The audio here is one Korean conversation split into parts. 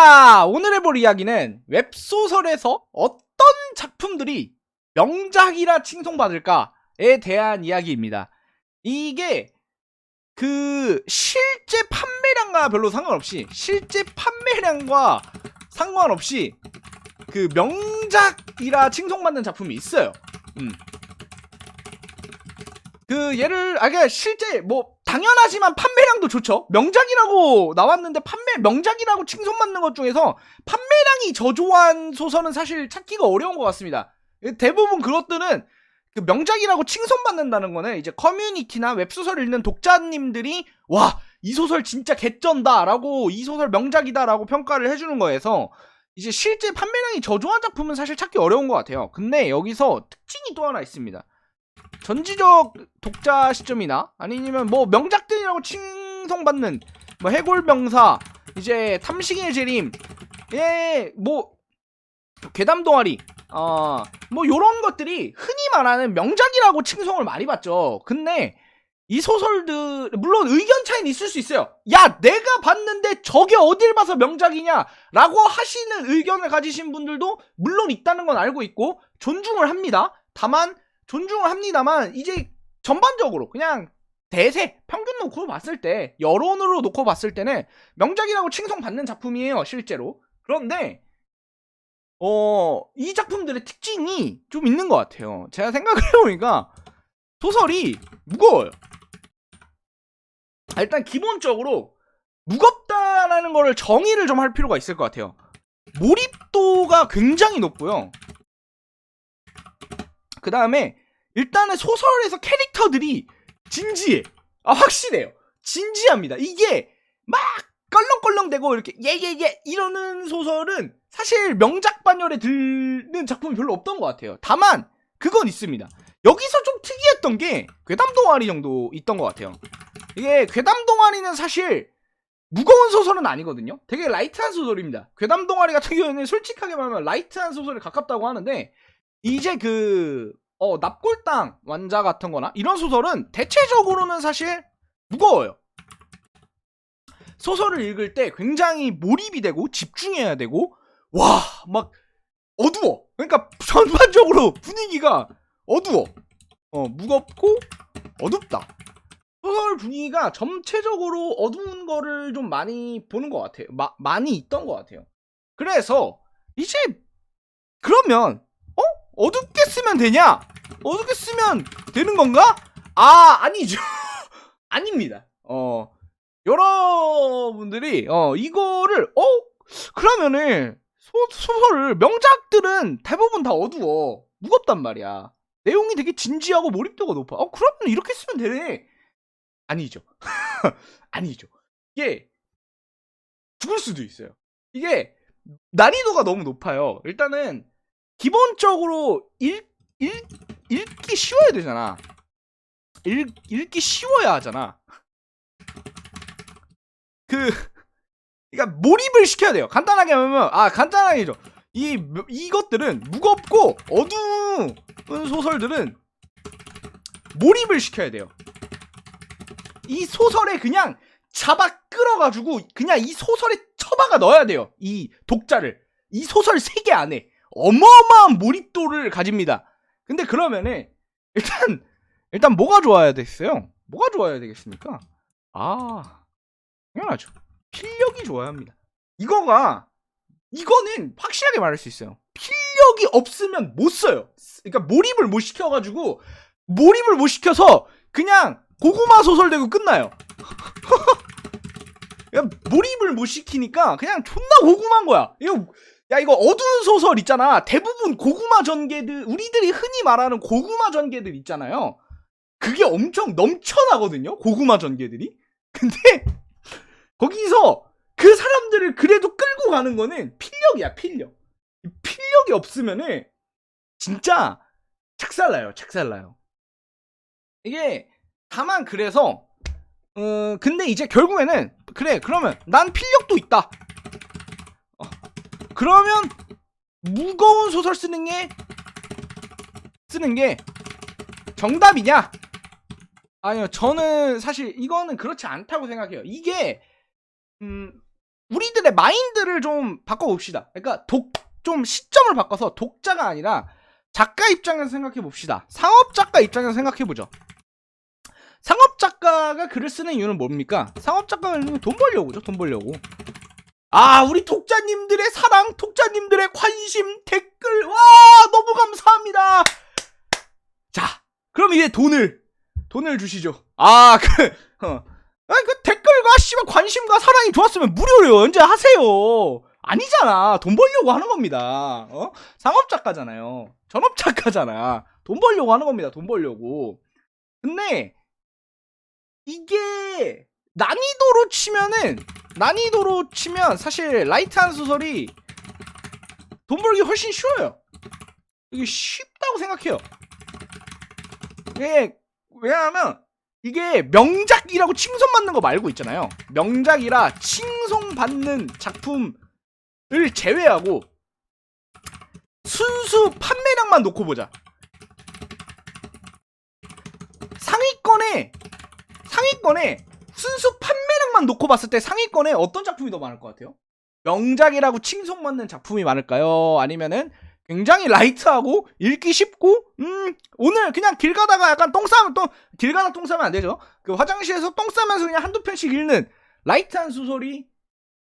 자, 오늘 해볼 이야기는 웹소설에서 어떤 작품들이 명작이라 칭송받을까에 대한 이야기입니다. 이게 그 실제 판매량과 별로 상관없이 실제 판매량과 상관없이 그 명작이라 칭송받는 작품이 있어요. 음. 그 얘를 아 그냥 실제 뭐 당연하지만 판매량도 좋죠. 명작이라고 나왔는데 판매 명작이라고 칭송받는 것 중에서 판매량이 저조한 소설은 사실 찾기가 어려운 것 같습니다. 대부분 그것들은 그 명작이라고 칭송받는다는 거는 이제 커뮤니티나 웹소설 읽는 독자님들이 와 이 소설 진짜 개쩐다라고 이 소설 명작이다라고 평가를 해주는 거에서 이제 실제 판매량이 저조한 작품은 사실 찾기 어려운 것 같아요. 근데 여기서 특징이 또 하나 있습니다. 전지적 독자 시점이나 아니면 뭐 명작들이라고 칭송받는 뭐 해골병사 이제 탐식의 재림 예뭐 괴담 동아리 어 뭐 요런 것들이 흔히 말하는 명작이라고 칭송을 많이 받죠. 근데 이 소설들 물론 의견 차이는 있을 수 있어요. 야 내가 봤는데 저게 어딜 봐서 명작이냐 라고 하시는 의견을 가지신 분들도 물론 있다는 건 알고 있고 존중을 합니다. 다만 존중을 합니다만 이제 전반적으로 그냥 대세 평균 놓고 봤을 때 여론으로 놓고 봤을 때는 명작이라고 칭송받는 작품이에요 실제로. 그런데 어 이 작품들의 특징이 좀 있는 것 같아요. 제가 생각을 해보니까 소설이 무거워요. 아, 일단 기본적으로 무겁다라는 거를 정의를 좀 할 필요가 있을 것 같아요. 몰입도가 굉장히 높고요 그 다음에 일단은 소설에서 캐릭터들이 진지해. 아, 확실해요. 진지합니다. 이게 막 껄렁껄렁대고 이렇게 예예 예 이러는 소설은 사실 명작 반열에 드는 작품이 별로 없던 것 같아요. 다만 그건 있습니다. 여기서 좀 특이했던 게 괴담 동아리 정도 있던 것 같아요. 이게 괴담 동아리는 사실 무거운 소설은 아니거든요. 되게 라이트한 소설입니다. 괴담 동아리 같은 경우에는 솔직하게 말하면 라이트한 소설에 가깝다고 하는데 이제 그, 어, 납골당 완자 같은 거나 이런 소설은 대체적으로는 사실 무거워요. 소설을 읽을 때 굉장히 몰입이 되고 집중해야 되고, 와, 막 어두워. 그러니까 전반적으로 분위기가 어두워. 어, 무겁고 어둡다. 소설 분위기가 전체적으로 어두운 거를 좀 많이 보는 것 같아요. 마, 많이 있던 것 같아요. 그래서 이제 그러면 어둡게 쓰면 되냐? 어둡게 쓰면 되는 건가? 아, 아니죠. 아닙니다. 어, 여러분들이, 어, 이거를, 어, 그러면은, 소, 소설을, 명작들은 대부분 다 어두워. 무겁단 말이야. 내용이 되게 진지하고 몰입도가 높아. 어, 그러면 이렇게 쓰면 되네. 아니죠. 아니죠. 이게, 죽을 수도 있어요. 이게, 난이도가 너무 높아요. 일단은, 기본적으로 읽, 읽, 읽기 쉬워야 되잖아. 읽, 읽기 쉬워야 하잖아. 그, 그러니까 몰입을 시켜야 돼요. 간단하게 하면, 아, 간단하게죠. 이, 이것들은 무겁고 어두운 소설들은 몰입을 시켜야 돼요. 이 소설에 그냥 잡아 끌어가지고 그냥 이 소설에 처박아 넣어야 돼요. 이 독자를. 이 소설 세개 안에. 어마어마한 몰입도를 가집니다. 근데 그러면은 일단 일단 뭐가 좋아야 되겠어요? 뭐가 좋아야 되겠습니까? 아 당연하죠. 필력이 좋아야 합니다. 이거가 이거는 확실하게 말할 수 있어요. 필력이 없으면 못 써요. 그러니까 몰입을 못 시켜가지고 몰입을 못 시켜서 그냥 고구마 소설 되고 끝나요. 몰입을 못 시키니까 그냥 존나 고구마인 거야. 이거 야 이거 어두운 소설 있잖아. 대부분 고구마 전개들 우리들이 흔히 말하는 고구마 전개들 있잖아요. 그게 엄청 넘쳐나거든요 고구마 전개들이. 근데 거기서 그 사람들을 그래도 끌고 가는 거는 필력이야 필력. 필력이 없으면은 진짜 착살나요 착살나요. 이게 다만 그래서 어 근데 이제 결국에는 그래 그러면 난 필력도 있다 그러면 무거운 소설 쓰는 게 쓰는 게 정답이냐? 아니요, 저는 사실 이거는 그렇지 않다고 생각해요. 이게 음 우리들의 마인드를 좀 바꿔봅시다. 그러니까 독, 좀 시점을 바꿔서 독자가 아니라 작가 입장에서 생각해 봅시다. 상업 작가 입장에서 생각해 보죠. 상업 작가가 글을 쓰는 이유는 뭡니까? 상업 작가가 돈 벌려고죠. 돈 벌려고. 아, 우리 독자님들의 사랑, 독자님들의 관심, 댓글, 와, 너무 감사합니다. 자, 그럼 이제 돈을, 돈을 주시죠. 아, 그, 어. 아니, 그 댓글과, 씨발, 관심과 사랑이 좋았으면 무료로 연재하세요. 아니잖아. 돈 벌려고 하는 겁니다. 어? 상업 작가잖아요. 전업 작가잖아. 돈 벌려고 하는 겁니다. 돈 벌려고. 근데, 이게, 난이도로 치면은, 난이도로 치면 사실 라이트한 소설이 돈 벌기 훨씬 쉬워요. 이게 쉽다고 생각해요. 이게 왜냐하면 이게 명작이라고 칭송받는 거 말고 있잖아요. 명작이라 칭송받는 작품을 제외하고 순수 판매량만 놓고 보자. 상위권에 상위권에 순수 판매량만 놓고 봤을 때 상위권에 어떤 작품이 더 많을 것 같아요? 명작이라고 칭송받는 작품이 많을까요? 아니면은 굉장히 라이트하고 읽기 쉽고 음 오늘 그냥 길 가다가 약간 똥 싸면 똥길 가다 똥 싸면 안 되죠. 그 화장실에서 똥 싸면서 그냥 한두 편씩 읽는 라이트한 소설이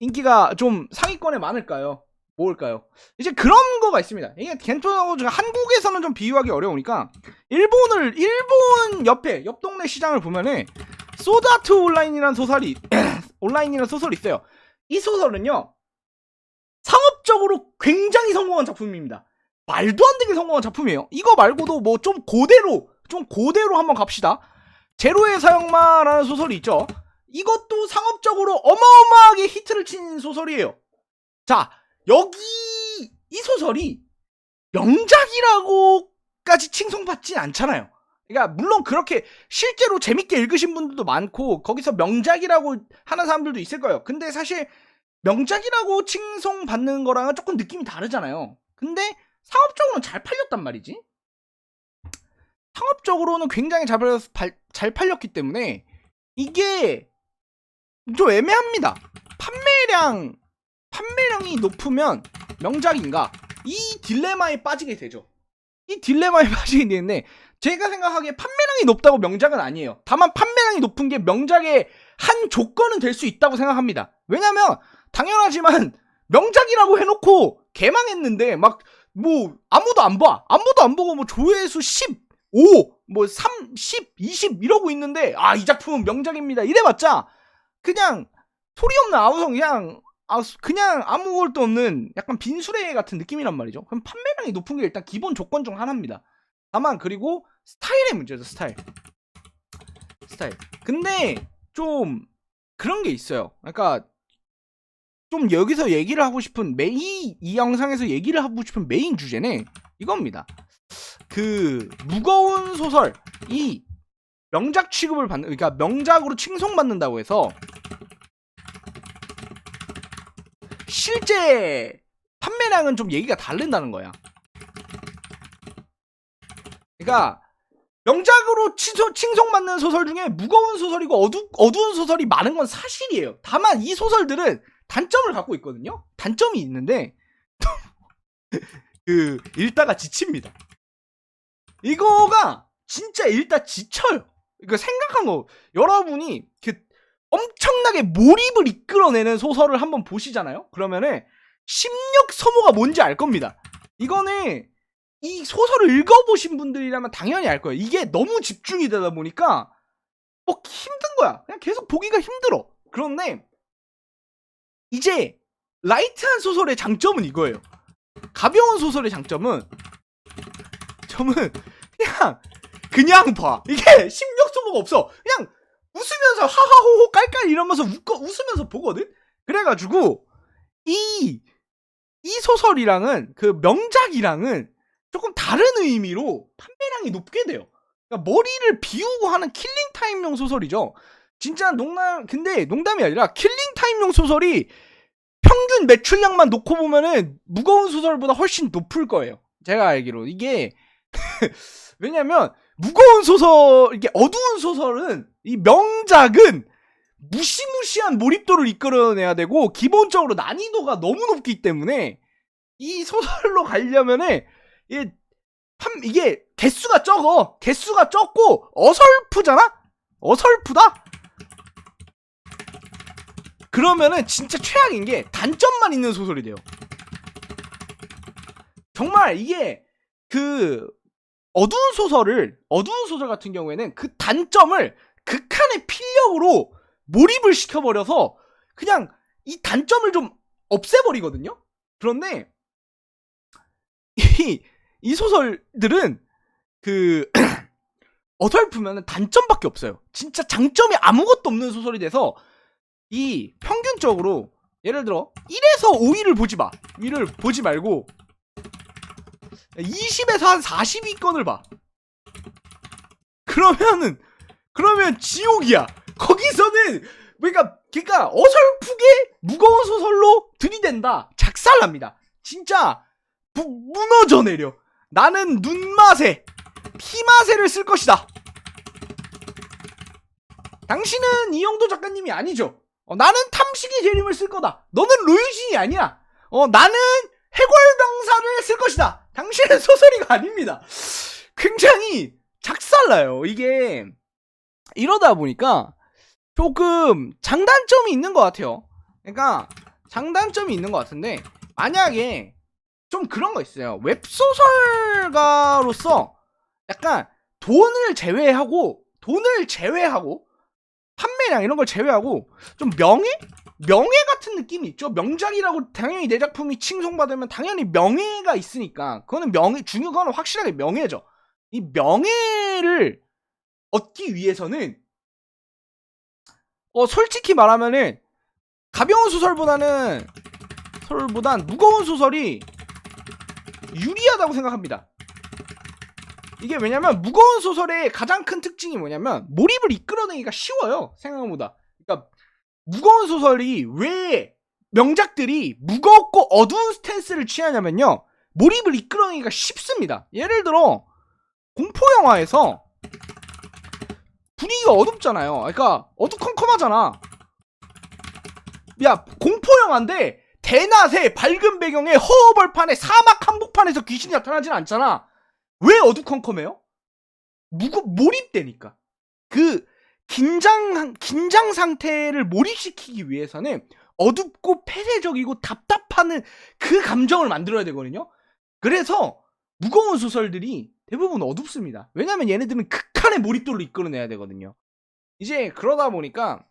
인기가 좀 상위권에 많을까요? 뭘까요? 이제 그런 거가 있습니다. 이게 겐토나고 한국에서는 좀 비유하기 어려우니까 일본을 일본 옆에 옆 동네 시장을 보면은 소다트 온라인이라는 소설이 온라인이라는 소설이 있어요. 이 소설은요 상업적으로 굉장히 성공한 작품입니다. 말도 안 되게 성공한 작품이에요. 이거 말고도 뭐 좀 고대로 좀 고대로 한번 갑시다. 제로의 사형마라는 소설이 있죠. 이것도 상업적으로 어마어마하게 히트를 친 소설이에요. 자 여기 이 소설이 명작이라고까지 칭송받진 않잖아요. 그러니까 물론 그렇게 실제로 재밌게 읽으신 분들도 많고 거기서 명작이라고 하는 사람들도 있을 거예요. 근데 사실 명작이라고 칭송받는 거랑은 조금 느낌이 다르잖아요. 근데 상업적으로는 잘 팔렸단 말이지. 상업적으로는 굉장히 잘, 팔렸, 발- 잘 팔렸기 때문에 이게 좀 애매합니다. 판매량 판매량이 높으면 명작인가? 이 딜레마에 빠지게 되죠. 이 딜레마에 빠지게 되는데 제가 생각하기에 판매량이 높다고 명작은 아니에요. 다만 판매량이 높은 게 명작의 한 조건은 될 수 있다고 생각합니다. 왜냐면 당연하지만 명작이라고 해놓고 개망했는데 막 뭐 아무도 안 봐. 아무도 안 보고 뭐 조회수 15, 뭐 3, 10, 20 이러고 있는데 아 이 작품은 명작입니다. 이래봤자 그냥 소리 없는 아우성 그냥 아, 그냥 아무것도 없는 약간 빈수레 같은 느낌이란 말이죠. 그럼 판매량이 높은 게 일단 기본 조건 중 하나입니다. 다만 그리고 스타일의 문제죠 스타일. 스타일. 근데 좀 그런 게 있어요. 그러니까 좀 여기서 얘기를 하고 싶은 메인 이 영상에서 얘기를 하고 싶은 메인 주제는 이겁니다. 그 무거운 소설 이 명작 취급을 받는 그러니까 명작으로 칭송받는다고 해서 실제 판매량은 좀 얘기가 다른다는 거야. 그러니까 명작으로 칭송, 칭송받는 소설 중에 무거운 소설이고 어두, 어두운 소설이 많은 건 사실이에요. 다만 이 소설들은 단점을 갖고 있거든요. 단점이 있는데 그 읽다가 지칩니다. 이거가 진짜 읽다 지쳐요. 이거 생각한 거 여러분이 그 엄청나게 몰입을 이끌어내는 소설을 한번 보시잖아요. 그러면은 심력 소모가 뭔지 알 겁니다. 이거는 이 소설을 읽어보신 분들이라면 당연히 알 거예요. 이게 너무 집중이 되다 보니까 뭐 힘든 거야. 그냥 계속 보기가 힘들어. 그런데 이제 라이트한 소설의 장점은 이거예요. 가벼운 소설의 장점은 점은 그냥 그냥 봐. 이게 심력 소모가 없어. 그냥 웃으면서 하하호호 깔깔 이러면서 웃고 웃으면서 보거든. 그래가지고 이이 소설이랑은 그 명작이랑은 조금 다른 의미로 판매량이 높게 돼요. 그러니까 머리를 비우고 하는 킬링 타임용 소설이죠. 진짜 농담 근데 농담이 아니라 킬링 타임용 소설이 평균 매출량만 놓고 보면은 무거운 소설보다 훨씬 높을 거예요. 제가 알기로 이게 왜냐면 무거운 소설 이게 어두운 소설은 이 명작은 무시무시한 몰입도를 이끌어내야 되고 기본적으로 난이도가 너무 높기 때문에 이 소설로 가려면은 이게 판- 이게 개수가 적어. 개수가 적고 어설프잖아? 어설프다? 그러면은 진짜 최악인 게 단점만 있는 소설이 돼요. 정말 이게 그 어두운 소설을 어두운 소설 같은 경우에는 그 단점을 극한의 필력으로 몰입을 시켜버려서 그냥 이 단점을 좀 없애버리거든요. 그런데 이, 이 소설들은 그 어설프면 단점밖에 없어요. 진짜 장점이 아무것도 없는 소설이 돼서 이 평균적으로 예를 들어 1에서 5위를 보지 마. 위를 보지 말고 20에서 한 40위권을 봐. 그러면은 그러면 지옥이야. 거기서는 그러니까 그러니까 어설프게 무거운 소설로 들이댄다. 작살납니다. 진짜 무, 무너져 내려. 나는 눈맛에 피맛에를 쓸 것이다. 당신은 이영도 작가님이 아니죠. 어, 나는 탐식의 재림을 쓸 거다. 너는 로유진이 아니야. 어, 나는 해골병사를 쓸 것이다. 당신은 소설이가 아닙니다. 굉장히 작살나요. 이게 이러다 보니까 조금 장단점이 있는 것 같아요. 그러니까 장단점이 있는 것 같은데 만약에 좀 그런 거 있어요. 웹소설가로서 약간 돈을 제외하고 돈을 제외하고 판매량 이런 걸 제외하고 좀 명예? 명예 같은 느낌이 있죠. 명작이라고 당연히 내 작품이 칭송받으면 당연히 명예가 있으니까 그거는 명예 중요한 건 확실하게 명예죠. 이 명예를 얻기 위해서는 어 솔직히 말하면은 가벼운 소설보다는 소설보단 무거운 소설이 유리하다고 생각합니다. 이게 왜냐면 무거운 소설의 가장 큰 특징이 뭐냐면 몰입을 이끌어내기가 쉬워요. 생각보다. 그러니까 무거운 소설이 왜 명작들이 무겁고 어두운 스탠스를 취하냐면요. 몰입을 이끌어내기가 쉽습니다. 예를 들어 공포 영화에서 분위기가 어둡잖아요. 그러니까 어두컴컴하잖아. 야 공포 영화인데 대낮에 밝은 배경에 허허벌판에 사막 한복판에서 귀신이 나타나진 않잖아. 왜 어두컴컴해요? 무거 몰입되니까. 그 긴장 긴장 상태를 몰입시키기 위해서는 어둡고 폐쇄적이고 답답한 그 감정을 만들어야 되거든요. 그래서 무거운 소설들이 대부분 어둡습니다. 왜냐면 얘네들은 극한의 몰입도를 이끌어내야 되거든요. 이제 그러다 보니까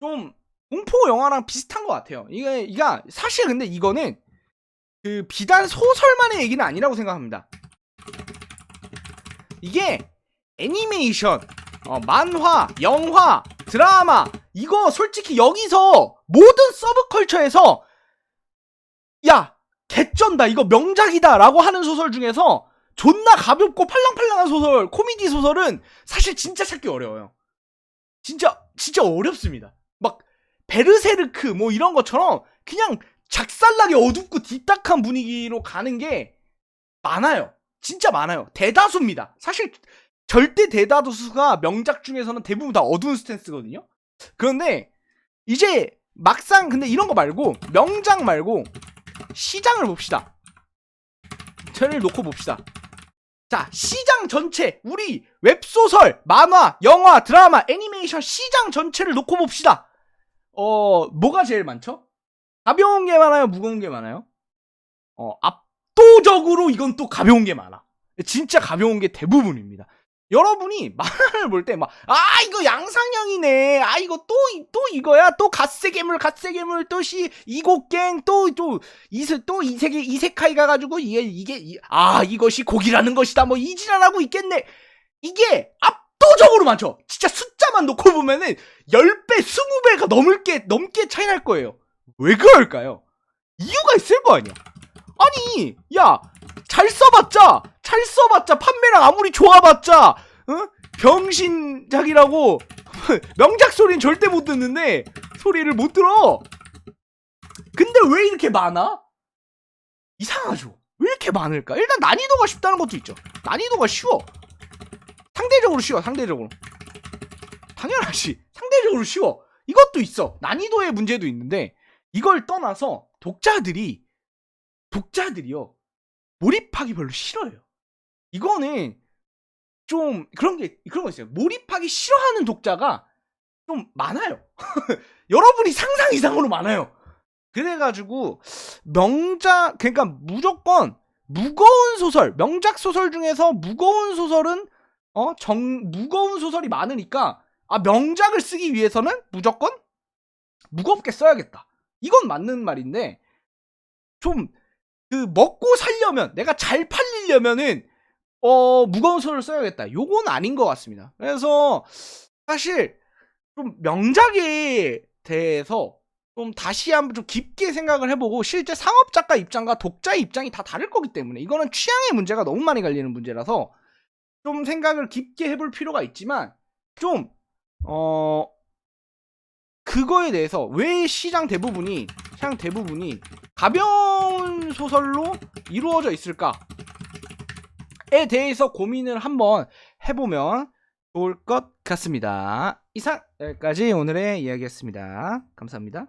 좀 공포 영화랑 비슷한 것 같아요. 이게 이가 사실 근데 이거는 그 비단 소설만의 얘기는 아니라고 생각합니다. 이게 애니메이션, 어, 만화, 영화, 드라마 이거 솔직히 여기서 모든 서브컬처에서 야 개쩐다 이거 명작이다라고 하는 소설 중에서 존나 가볍고 팔랑팔랑한 소설, 코미디 소설은 사실 진짜 찾기 어려워요. 진짜 진짜 어렵습니다. 막 베르세르크 뭐 이런 것처럼 그냥 작살나게 어둡고 딥닥한 분위기로 가는 게 많아요. 진짜 많아요. 대다수입니다. 사실 절대 대다수가 명작 중에서는 대부분 다 어두운 스탠스거든요. 그런데 이제 막상 근데 이런 거 말고 명작 말고 시장을 봅시다. 저를 놓고 봅시다. 자, 시장 전체, 우리 웹소설, 만화, 영화, 드라마, 애니메이션 시장 전체를 놓고 봅시다. 어, 뭐가 제일 많죠? 가벼운 게 많아요? 무거운 게 많아요? 어, 압도적으로 이건 또 가벼운 게 많아. 진짜 가벼운 게 대부분입니다. 여러분이 만화를 볼 때 막, 아, 이거 양상형이네. 아, 이거 또, 또 이거야. 또 갓세괴물, 갓세괴물, 또 시, 이곡갱, 또, 또, 이세, 또 이세계, 이세카이 가가지고, 이게, 이게, 이- 아, 이것이 고기라는 것이다. 뭐, 이지랄하고 있겠네. 이게 압도적으로 많죠. 진짜 숫자만 놓고 보면은 10배, 20배가 넘을 게, 넘게 차이 날 거예요. 왜 그럴까요? 이유가 있을 거 아니야. 아니, 야, 잘 써봤자, 잘 써봤자, 판매량 아무리 좋아봤자, 어? 병신작이라고 명작 소리는 절대 못 듣는데 소리를 못 들어. 근데 왜 이렇게 많아? 이상하죠. 왜 이렇게 많을까? 일단 난이도가 쉽다는 것도 있죠. 난이도가 쉬워. 상대적으로 쉬워, 상대적으로. 당연하지. 상대적으로 쉬워. 이것도 있어. 난이도의 문제도 있는데 이걸 떠나서 독자들이 독자들이요 몰입하기 별로 싫어요. 이거는 좀 그런 게 그런 거 있어요. 몰입하기 싫어하는 독자가 좀 많아요. 여러분이 상상 이상으로 많아요. 그래가지고 명작 그러니까 무조건 무거운 소설 명작 소설 중에서 무거운 소설은 어 정 무거운 소설이 많으니까 아 명작을 쓰기 위해서는 무조건 무겁게 써야겠다. 이건 맞는 말인데 좀 그 먹고 살려면 내가 잘 팔리려면은 어 무거운 소설을 써야겠다. 요건 아닌 것 같습니다. 그래서 사실 좀 명작에 대해서 좀 다시 한번 좀 깊게 생각을 해보고 실제 상업 작가 입장과 독자의 입장이 다 다를 거기 때문에 이거는 취향의 문제가 너무 많이 갈리는 문제라서 좀 생각을 깊게 해볼 필요가 있지만 좀 어 그거에 대해서 왜 시장 대부분이 시장 대부분이 가벼운 소설로 이루어져 있을까에 대해서 고민을 한번 해보면 좋을 것 같습니다. 이상 여기까지 오늘의 이야기였습니다. 감사합니다.